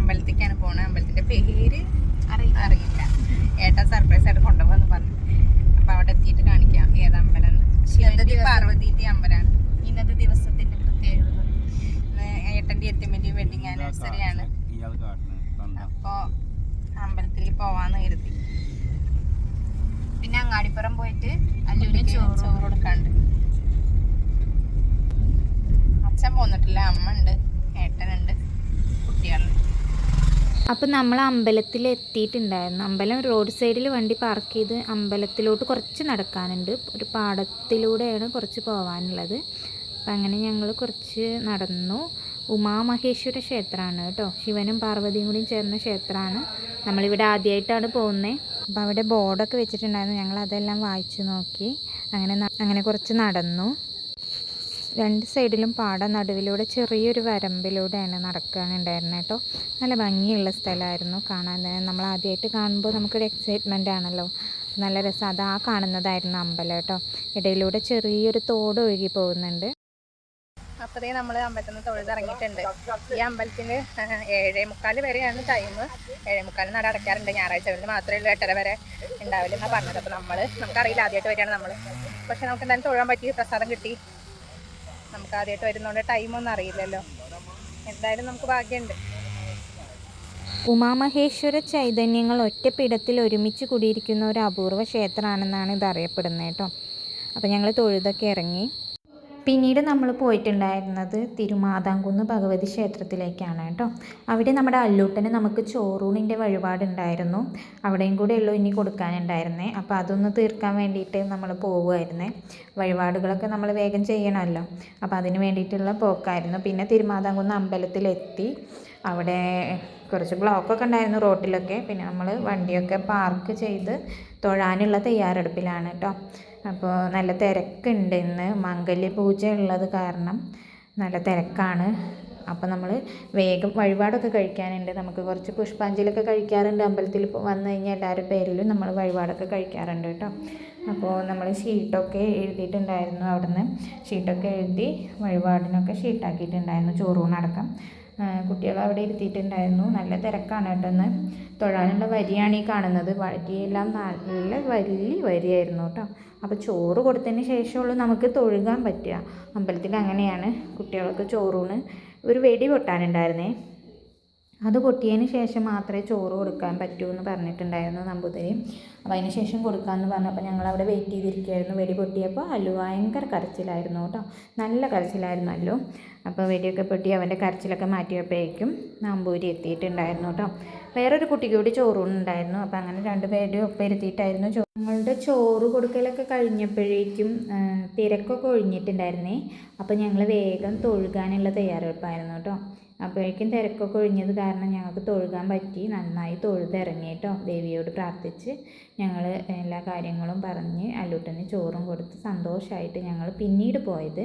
അമ്പലത്തേക്കാണ് പോണത് അമ്പലത്തിന്റെ പേര് അറിയില്ല. ഏട്ടാ സർപ്രൈസ് ആയിട്ട് കൊണ്ടുപോകാന്ന് പറഞ്ഞു. അപ്പൊ അവിടെ എത്തിയിട്ട് കാണിക്കാം ഏത് അമ്പലം. ദിവസം- പാർവതീന്റെ അമ്പലമാണ്. ഇന്നത്തെ ദിവസത്തിന്റെ പ്രത്യേകത ഏട്ടന്റെ എത്തിമന്റെ വെഡിങ് ആനിവേഴ്സറി ആണ്. അപ്പൊ അമ്പലത്തിൽ പോവാന്ന് കരുതി. പിന്നെ അങ്ങാടിപ്പുറം പോയിട്ട് അല്ലൂരി ചോറ് ചോറ് കൊടുക്കാണ്ട്. അച്ഛൻ പോന്നിട്ടില്ല. അമ്മ ഉണ്ട്. ഏട്ടനുണ്ട്. കുട്ടികളുണ്ട്. അപ്പോൾ നമ്മൾ അമ്പലത്തിൽ എത്തിയിട്ടുണ്ടായിരുന്നു. അമ്പലം റോഡ് സൈഡിൽ വണ്ടി പാർക്ക് ചെയ്ത് അമ്പലത്തിലോട്ട് കുറച്ച് നടക്കാനുണ്ട്. ഒരു പാടത്തിലൂടെയാണ് കുറച്ച് പോകാനുള്ളത് അപ്പം അങ്ങനെ ഞങ്ങൾ കുറച്ച് നടന്നു. ഉമാമഹേശ്വര ക്ഷേത്രമാണ് കേട്ടോ. ശിവനും പാർവതിയും കൂടിയും ചേർന്ന ക്ഷേത്രമാണ്. നമ്മളിവിടെ ആദ്യമായിട്ടാണ് പോകുന്നത് അപ്പോൾ അവിടെ ബോർഡൊക്കെ വെച്ചിട്ടുണ്ടായിരുന്നു. ഞങ്ങൾ അതെല്ലാം വായിച്ചു നോക്കി. അങ്ങനെ അങ്ങനെ കുറച്ച് നടന്നു. രണ്ട് സൈഡിലും പാട നടുവിലൂടെ ചെറിയൊരു വരമ്പിലൂടെയാണ് നടക്കാനുണ്ടായിരുന്നത് കേട്ടോ. നല്ല ഭംഗിയുള്ള സ്ഥലമായിരുന്നു കാണാൻ. തന്നെ നമ്മൾ ആദ്യമായിട്ട് കാണുമ്പോൾ നമുക്കൊരു എക്സൈറ്റ്മെന്റ് ആണല്ലോ. നല്ല രസം. അത് ആ കാണുന്നതായിരുന്നു അമ്പലം കേട്ടോ. ഇടയിലൂടെ ചെറിയൊരു തോട് ഒഴുകി പോകുന്നുണ്ട്. അപ്പോഴേ നമ്മൾ അമ്പലത്തിൽ നിന്ന് തൊഴുത് ഇറങ്ങിയിട്ടുണ്ട്. ഈ അമ്പലത്തിന് ഏഴേ മുക്കാൽ വരെയാണ് ടൈം ഏഴേ മുക്കാൽ നട അടയ്ക്കാറുണ്ട്. ഞായറാഴ്ചകളിൽ മാത്രമേ ഉള്ളൂ. എട്ടര വരെ ഉണ്ടാവില്ല എന്നാണ് പറഞ്ഞത്. അപ്പോൾ നമ്മൾ നമുക്കറിയില്ല ആദ്യമായിട്ട് വരികയാണ് നമ്മൾ പക്ഷെ നമുക്ക് എന്തായാലും തൊഴാൻ പറ്റി. പ്രസാദം കിട്ടി. നമുക്ക് ആദ്യമായിട്ട് വരുന്നതുകൊണ്ട് ടൈമൊന്നും അറിയില്ലല്ലോ. എന്തായാലും നമുക്ക് ഭാഗ്യമുണ്ട് ഉമാമഹേശ്വര ചൈതന്യങ്ങൾ ഒറ്റപ്പിടത്തിൽ ഒരുമിച്ച് കൂടിയിരിക്കുന്ന ഒരു അപൂർവ ക്ഷേത്രമാണെന്നാണ് ഇത് അറിയപ്പെടുന്നത് കേട്ടോ. അപ്പോൾ ഞങ്ങൾ തൊഴുതൊക്കെ ഇറങ്ങി. പിന്നീട് നമ്മൾ പോയിട്ടുണ്ടായിരുന്നത് തിരുമാതാംകുന്ന് ഭഗവതി ക്ഷേത്രത്തിലേക്കാണ് കേട്ടോ. അവിടെ നമ്മുടെ അല്ലൂട്ടന് നമുക്ക് ചോറൂണിന്റെ വഴിപാടുണ്ടായിരുന്നു. അവിടെയും കൂടെ ഉള്ളൂ ഇനി കൊടുക്കാനുണ്ടായിരുന്നേ. അപ്പോൾ അതൊന്ന് തീർക്കാൻ വേണ്ടിയിട്ട് നമ്മൾ പോവുമായിരുന്നേ. വഴിപാടുകളൊക്കെ നമ്മൾ വേഗം ചെയ്യണമല്ലോ. അപ്പോൾ അതിന് വേണ്ടിയിട്ടുള്ള പോക്കായിരുന്നു. പിന്നെ തിരുമാതാംകുന്ന് അമ്പലത്തിലെത്തി. അവിടെ കുറച്ച് ബ്ലോക്കൊക്കെ ഉണ്ടായിരുന്നു റോട്ടിലൊക്കെ. പിന്നെ നമ്മൾ വണ്ടിയൊക്കെ പാർക്ക് ചെയ്ത് തൊഴാനുള്ള തയ്യാറെടുപ്പിലാണ് കേട്ടോ അപ്പോൾ നല്ല തിരക്കുണ്ട് ഇന്ന്. മംഗല്യ പൂജ ഉള്ളത് കാരണം നല്ല തിരക്കാണ്. അപ്പോൾ നമ്മൾ വേഗം വഴിപാടൊക്കെ കഴിക്കാനുണ്ട്. നമുക്ക് കുറച്ച് പുഷ്പാഞ്ജലിയൊക്കെ കഴിക്കാറുണ്ട്. അമ്പലത്തിൽ വന്നു കഴിഞ്ഞാൽ എല്ലാവരുടെ പേരിലും നമ്മൾ വഴിപാടൊക്കെ കഴിക്കാറുണ്ട് കേട്ടോ അപ്പോൾ നമ്മൾ ഷീട്ടൊക്കെ എഴുതിയിട്ടുണ്ടായിരുന്നു അവിടുന്ന്. ഷീട്ടൊക്കെ എഴുതി വഴിപാടിനൊക്കെ ഷീട്ടാക്കിയിട്ടുണ്ടായിരുന്നു ചോറൂണടക്കം. കുട്ടികൾ അവിടെ ഇരുത്തിയിട്ടുണ്ടായിരുന്നു. നല്ല തിരക്കാണ് കേട്ടോ ഇന്ന്. തൊഴാനുള്ള വരിയാണ് ഈ കാണുന്നത്. വരിയെല്ലാം നല്ല വലിയ വരിയായിരുന്നു കേട്ടോ. അപ്പോൾ ചോറ് കൊടുത്തതിന് ശേഷമുള്ളൂ നമുക്ക് തൊഴുകാൻ പറ്റുക. അമ്പലത്തിൽ അങ്ങനെയാണ് കുട്ടികൾക്ക് ചോറൂണ്. ഒരു വെടി പൊട്ടാനുണ്ടായിരുന്നേ. അത് പൊട്ടിയതിന് ശേഷം മാത്രമേ ചോറ് കൊടുക്കാൻ പറ്റൂ എന്ന് പറഞ്ഞിട്ടുണ്ടായിരുന്നു നമ്പൂതിരി. അപ്പോൾ അതിന് ശേഷം കൊടുക്കാമെന്ന് പറഞ്ഞപ്പോൾ ഞങ്ങൾ അവിടെ വെയിറ്റ് ചെയ്തിരിക്കുകയായിരുന്നു. വെടി പൊട്ടിയപ്പോൾ അല്ലു ഭയങ്കര കരച്ചിലായിരുന്നു കേട്ടോ. നല്ല കരച്ചിലായിരുന്നു അല്ലു. അപ്പോൾ വെടിയൊക്കെ പൊട്ടി അവന്റെ കരച്ചിലൊക്കെ മാറ്റിയപ്പോഴേക്കും നമ്പൂരി എത്തിയിട്ടുണ്ടായിരുന്നു കേട്ടോ. വേറൊരു കുട്ടിക്ക് കൂടി ചോറൂണുണ്ടായിരുന്നു അപ്പോൾ അങ്ങനെ രണ്ട് പേരും ഒപ്പം ഇരുത്തിയിട്ടായിരുന്നു ചോ ഞങ്ങളുടെ ചോറ് കൊടുക്കലൊക്കെ കഴിഞ്ഞപ്പോഴേക്കും തിരക്കൊക്കെ ഒഴിഞ്ഞിട്ടുണ്ടായിരുന്നേ. അപ്പോൾ ഞങ്ങൾ വേഗം തൊഴുകാനുള്ള തയ്യാറെടുപ്പായിരുന്നു കേട്ടോ. അപ്പോഴേക്കും തിരക്കൊക്കെ ഒഴിഞ്ഞത് കാരണം ഞങ്ങൾക്ക് തൊഴുകാൻ പറ്റി. നന്നായി തൊഴുതിറങ്ങി കേട്ടോ ദേവിയോട് പ്രാർത്ഥിച്ച് ഞങ്ങൾ എല്ലാ കാര്യങ്ങളും പറഞ്ഞ് അല്ലൂട്ടന് ചോറും കൊടുത്ത് സന്തോഷമായിട്ട് ഞങ്ങൾ പിന്നീട് പോയത്.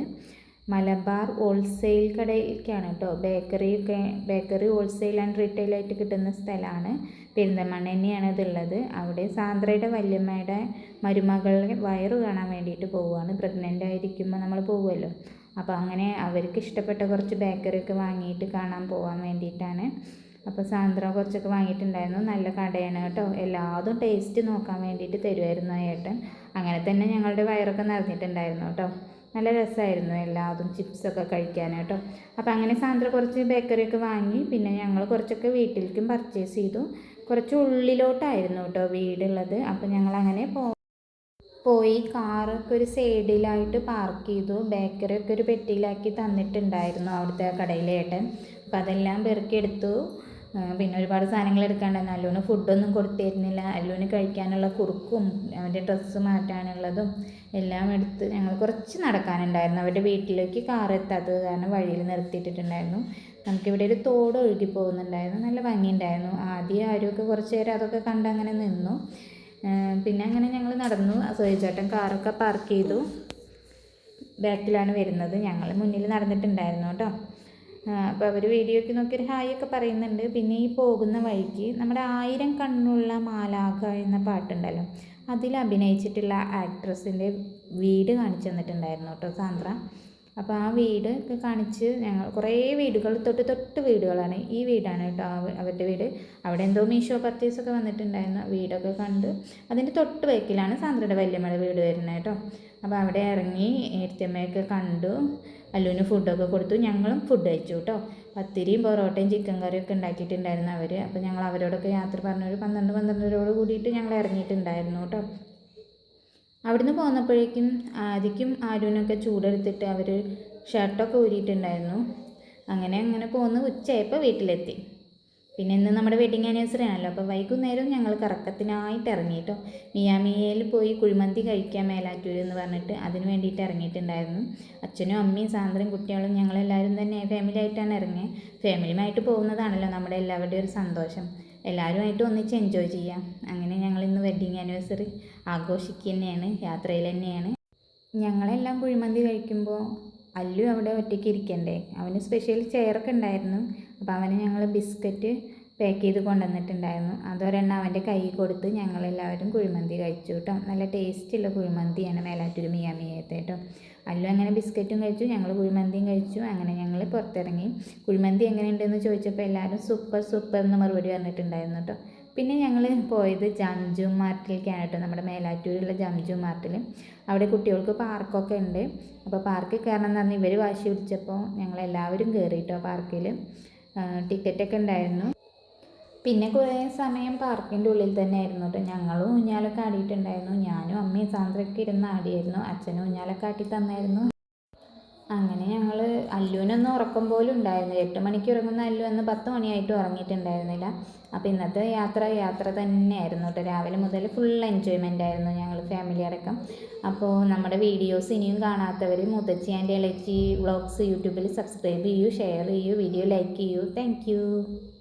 മലബാർ ഹോൾസെയിൽ കടയിലേക്കാണ് കേട്ടോ. ബേക്കറി ഒക്കെ ബേക്കറി ഹോൾസെയിൽ ആൻഡ് റീറ്റെയിൽ ആയിട്ട് കിട്ടുന്ന സ്ഥലമാണ്. പെരിന്തൽമണ്ണ തന്നെയാണ് ഇതുള്ളത്. അവിടെ സാന്ദ്രയുടെ വല്യമ്മയുടെ മരുമകളുടെ വയറ് കാണാൻ വേണ്ടിയിട്ട് പോവുകയാണ്. പ്രഗ്നന്റ് ആയിരിക്കുമ്പോൾ നമ്മൾ പോകുമല്ലോ അപ്പോൾ അങ്ങനെ അവർക്ക് ഇഷ്ടപ്പെട്ട കുറച്ച് ബേക്കറി ഒക്കെ വാങ്ങിയിട്ട് കാണാൻ പോകാൻ വേണ്ടിയിട്ടാണ്. അപ്പോൾ സാന്ദ്ര കുറച്ചൊക്കെ വാങ്ങിയിട്ടുണ്ടായിരുന്നു. നല്ല കടയാണ് കേട്ടോ. എല്ലാതും ടേസ്റ്റ് നോക്കാൻ വേണ്ടിയിട്ട് തരുമായിരുന്നു ഏട്ടൻ. അങ്ങനെ തന്നെ ഞങ്ങളുടെ വയറൊക്കെ നിറഞ്ഞിട്ടുണ്ടായിരുന്നു കേട്ടോ. നല്ല രസമായിരുന്നു എല്ലാതും ചിപ്സൊക്കെ കഴിക്കാൻ കേട്ടോ. അപ്പോൾ അങ്ങനെ സാന്ദ്ര കുറച്ച് ബേക്കറിയൊക്കെ വാങ്ങി. പിന്നെ ഞങ്ങൾ കുറച്ചൊക്കെ വീട്ടിലേക്കും പർച്ചേസ് ചെയ്തു. കുറച്ച് ഉള്ളിലോട്ടായിരുന്നു കേട്ടോ വീടുള്ളത്. അപ്പോൾ ഞങ്ങൾ അങ്ങനെ പോ പോയി കാറൊക്കെ ഒരു സൈഡിലായിട്ട് പാർക്ക് ചെയ്തു. ബേക്കറി ഒക്കെ ഒരു പെട്ടിയിലാക്കി തന്നിട്ടുണ്ടായിരുന്നു അവിടുത്തെ കടയിലെ ഏട്ടൻ. അപ്പോൾ അതെല്ലാം പെറുക്കിയെടുത്തു പിന്നെ ഒരുപാട് സാധനങ്ങൾ എടുക്കാണ്ടായിരുന്നു. അല്ലുവിന് ഫുഡൊന്നും കൊടുത്തിരുന്നില്ല. അല്ലുവിന് കഴിക്കാനുള്ള കുറുക്കും അവന്റെ ഡ്രസ്സ് മാറ്റാനുള്ളതും എല്ലാം എടുത്ത് ഞങ്ങൾ കുറച്ച് നടക്കാനുണ്ടായിരുന്നു. അവരുടെ വീട്ടിലേക്ക് കാർ എത്താത്തത് കാരണം വഴിയിൽ നിർത്തിയിട്ടിട്ടുണ്ടായിരുന്നു. നമുക്കിവിടെ ഒരു തോട് ഒഴുകി പോകുന്നുണ്ടായിരുന്നു. നല്ല ഭംഗിയുണ്ടായിരുന്നു. ആദ്യം ആരുമൊക്കെ കുറച്ച് നേരം അതൊക്കെ കണ്ടങ്ങനെ നിന്നു. പിന്നെ അങ്ങനെ ഞങ്ങൾ നടന്നു. സോയിച്ചേട്ടൻ കാറൊക്കെ പാർക്ക് ചെയ്തു. ബാക്കിലാണ് വരുന്നത്. ഞങ്ങൾ മുന്നിൽ നടന്നിട്ടുണ്ടായിരുന്നു കേട്ടോ. അപ്പോൾ അവർ വീഡിയോയ്ക്ക് നോക്കി ഒരു ഹായ് ഒക്കെ പറയുന്നുണ്ട്. പിന്നെ ഈ പോകുന്ന വഴിക്ക് നമ്മുടെ ആയിരം കണ്ണുള്ള മാലാഖ എന്ന പാട്ടുണ്ടല്ലോ. അതിൽ അഭിനയിച്ചിട്ടുള്ള ആക്ട്രസിന്റെ വീട് കാണിച്ചു തന്നിട്ടുണ്ടായിരുന്നു കേട്ടോ സാന്ദ്ര. അപ്പോൾ ആ വീട് കാണിച്ച് ഞങ്ങൾ കുറേ വീടുകൾ തൊട്ട് തൊട്ട് വീടുകളാണ്. ഈ വീടാണ് കേട്ടോ അവ- അവരുടെ വീട്. അവിടെ എന്തോ മീഷോ പർച്ചേസൊക്കെ വന്നിട്ടുണ്ടായിരുന്നു വീടൊക്കെ കണ്ട് അതിന്റെ തൊട്ട് ബാക്കിലാണ് സാന്ദ്രയുടെ വല്യമ്മയുടെ വീട് വരുന്നത് കേട്ടോ. അപ്പോൾ അവിടെ ഇറങ്ങി ഏർത്തിയമ്മയൊക്കെ കണ്ടു. അല്ലുവിന് ഫുഡൊക്കെ കൊടുത്തു. ഞങ്ങളും ഫുഡ് കഴിച്ചു കേട്ടോ. പത്തിരിയും പൊറോട്ടയും ചിക്കൻ കറിയും ഒക്കെ ഉണ്ടാക്കിയിട്ടുണ്ടായിരുന്നു അവർ അപ്പോൾ ഞങ്ങൾ അവരോടൊക്കെ യാത്ര പറഞ്ഞൊരു പന്ത്രണ്ട് പന്ത്രണ്ടരോട് കൂടിയിട്ട് ഞങ്ങൾ ഇറങ്ങിയിട്ടുണ്ടായിരുന്നു കേട്ടോ. അവിടുന്ന് പോന്നപ്പോഴേക്കും ആദിക്കും ആരുവിനൊക്കെ ചൂടെടുത്തിട്ട് അവർ ഷർട്ടൊക്കെ ഊരിയിട്ടുണ്ടായിരുന്നു. അങ്ങനെ അങ്ങനെ പോന്ന് ഉച്ചയായപ്പോൾ വീട്ടിലെത്തി. പിന്നെ ഇന്ന് നമ്മുടെ വെഡിങ് ആനിവേഴ്സറി ആണല്ലോ അപ്പോൾ വൈകുന്നേരം ഞങ്ങൾ കറക്കത്തിനായിട്ട് ഇറങ്ങിയിട്ടോ മിയാമിയയിൽ പോയി കുഴിമന്തി കഴിക്കാൻ മേലാറ്റൂർ എന്ന് പറഞ്ഞിട്ട് അതിന് വേണ്ടിയിട്ട് ഇറങ്ങിയിട്ടുണ്ടായിരുന്നു. അച്ഛനും അമ്മയും സാന്ദ്രയും കുട്ടികളും ഞങ്ങളെല്ലാവരും തന്നെ ഫാമിലി ആയിട്ടാണ് ഇറങ്ങിയത് ഫാമിലിയുമായിട്ട് പോകുന്നതാണല്ലോ നമ്മുടെ എല്ലാവരുടെയും ഒരു സന്തോഷം. എല്ലാവരുമായിട്ട് ഒന്നിച്ച് എൻജോയ് ചെയ്യാം. അങ്ങനെ ഞങ്ങൾ ഇന്ന് വെഡ്ഡിങ് ആനിവേഴ്സറി ആഘോഷിക്കുക തന്നെയാണ് യാത്രയിൽ തന്നെയാണ്. ഞങ്ങളെല്ലാം കുഴിമന്തി കഴിക്കുമ്പോൾ അല്ലു അവിടെ ഒറ്റയ്ക്ക് ഇരിക്കണ്ടേ? അവന് സ്പെഷ്യൽ ചെയറൊക്കെ ഉണ്ടായിരുന്നു. അപ്പോൾ അവന് ഞങ്ങൾ ബിസ്ക്കറ്റ് പാക്ക് ചെയ്ത് കൊണ്ടുവന്നിട്ടുണ്ടായിരുന്നു. അതൊരെണ്ണം അവന്റെ കൈ കൊടുത്ത് ഞങ്ങളെല്ലാവരും കുഴിമന്തി കഴിച്ചു കേട്ടോ. നല്ല ടേസ്റ്റുള്ള കുഴിമന്തിയാണ് മേലാറ്റൂർ മിയാമിയത്തെ കേട്ടോ. അല്ലു അങ്ങനെ ബിസ്ക്കറ്റും കഴിച്ചു ഞങ്ങൾ കുഴിമന്തിയും കഴിച്ചു. അങ്ങനെ ഞങ്ങൾ പുറത്തിറങ്ങി. കുഴിമന്തി എങ്ങനെയുണ്ടെന്ന് ചോദിച്ചപ്പോൾ എല്ലാവരും സൂപ്പർ സൂപ്പർ എന്ന് മറുപടി പറഞ്ഞിട്ടുണ്ടായിരുന്നു കേട്ടോ. പിന്നെ ഞങ്ങൾ പോയത് ജംജു മാർട്ടിലേക്കാണ് കേട്ടോ. നമ്മുടെ മേലാറ്റൂരുള്ള ജംജു മാർട്ടിൽ അവിടെ കുട്ടികൾക്ക് പാർക്കൊക്കെ ഉണ്ട്. അപ്പോൾ പാർക്കിൽ കയറണം എന്ന് പറഞ്ഞ് ഇവർ വാശി പിടിച്ചപ്പോൾ ഞങ്ങളെല്ലാവരും കയറി കേട്ടോ പാർക്കിൽ ടിക്കറ്റൊക്കെ ഉണ്ടായിരുന്നു. പിന്നെ കുറേ സമയം പാർക്കിന്റെ ഉള്ളിൽ തന്നെ ആയിരുന്നു കേട്ടോ ഞങ്ങളും ഊഞ്ഞാലൊക്കെ ആടിയിട്ടുണ്ടായിരുന്നു. ഞാനും അമ്മയും സാന്ദ്രയൊക്കെ ഇരുന്ന് ആടിയായിരുന്നു. അച്ഛനും ഊഞ്ഞാലൊക്കെ ആട്ടി തന്നായിരുന്നു. അങ്ങനെ ഞങ്ങൾ അല്ലുവിനൊന്നും ഉറക്കം പോലും ഉണ്ടായിരുന്നു എട്ട് മണിക്ക് ഉറങ്ങുന്ന അല്ലു അന്ന് പത്ത് മണിയായിട്ട് ഉറങ്ങിയിട്ടുണ്ടായിരുന്നില്ല. അപ്പോൾ ഇന്നത്തെ യാത്ര യാത്ര തന്നെയായിരുന്നു കേട്ടോ രാവിലെ മുതൽ ഫുൾ എൻജോയ്മെന്റ് ആയിരുന്നു ഞങ്ങൾ ഫാമിലി അടക്കം. അപ്പോൾ നമ്മുടെ വീഡിയോസ് ഇനിയും കാണാത്തവർ മുതച്ചി ആൻഡ് ഇളച്ചി വ്ളോഗ്സ് യൂട്യൂബിൽ സബ്സ്ക്രൈബ് ചെയ്യൂ ഷെയർ ചെയ്യൂ വീഡിയോ ലൈക്ക് ചെയ്യൂ. താങ്ക്